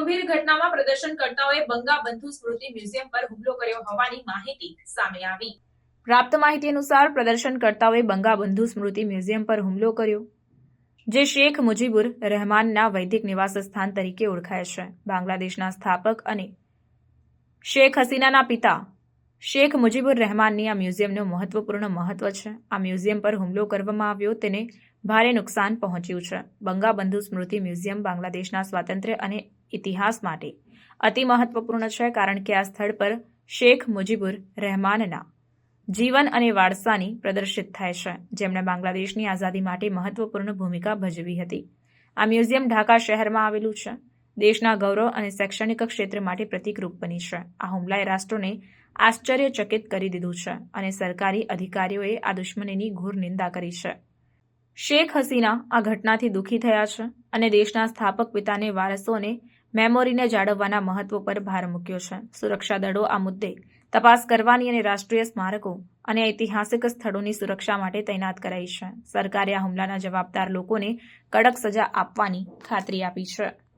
ગંભીર ઘટનામાં પ્રદર્શનકર્તાઓએ બંગા સ્મૃતિ મ્યુઝિયમ પર હુમલો કર્યો હોવાની માહિતી સામે આવી. પ્રાપ્ત માહિતી અનુસાર પ્રદર્શનકર્તાઓએ બંગા સ્મૃતિ મ્યુઝિયમ પર હુમલો કર્યો, જે શેખ મુજીબુર રહેમાનના વૈદિક નિવાસ સ્થાન તરીકે ઓળખાય છે. બાંગ્લાદેશના સ્થાપક અને શેખ હસીનાના પિતા શેખ મુજીબુર રહેમાનની આ મ્યુઝિયમનું મહત્વપૂર્ણ મહત્વ છે. આ મ્યુઝિયમ પર હુમલો કરવામાં આવ્યો, તેને ભારે નુકસાન પહોંચ્યું છે. બંગાબંધુ સ્મૃતિ મ્યુઝિયમ બાંગ્લાદેશના સ્વાતંત્ર્ય અને ઇતિહાસ માટે અતિ મહત્વપૂર્ણ છે, કારણ કે આ સ્થળ પર શેખ મુજીબુર રહેમાનના જીવન અને વારસાની પ્રદર્શિત થાય છે. જેમણે બાંગ્લાદેશની આઝાદી માટે મહત્વપૂર્ણ ભૂમિકા ભજવી હતી. આ મ્યુઝિયમ ઢાકા શહેરમાં આવેલું છે. દેશના ગૌરવ અને શૈક્ષણિક ક્ષેત્ર માટે પ્રતિકરૂપ બની છે. આ હુમલાએ રાષ્ટ્રોને આશ્ચર્યચકિત કરી દીધું છે અને સરકારી અધિકારીઓએ આ દુશ્મનીની ઘોર નિંદા કરી છે. શેખ હસીના આ ઘટનાથી દુઃખી થયા છે અને દેશના સ્થાપક પિતાને વારસો અને મેમોરીને જાળવવાના મહત્વ પર ભાર મૂક્યો છે. સુરક્ષા દળો આ મુદ્દે તપાસ કરવાની અને રાષ્ટ્રીય સ્મારકો અને ઐતિહાસિક સ્થળોની સુરક્ષા માટે તૈનાત કરાઈ છે. સરકારે આ હુમલાના જવાબદાર લોકોને કડક સજા આપવાની ખાતરી આપી છે.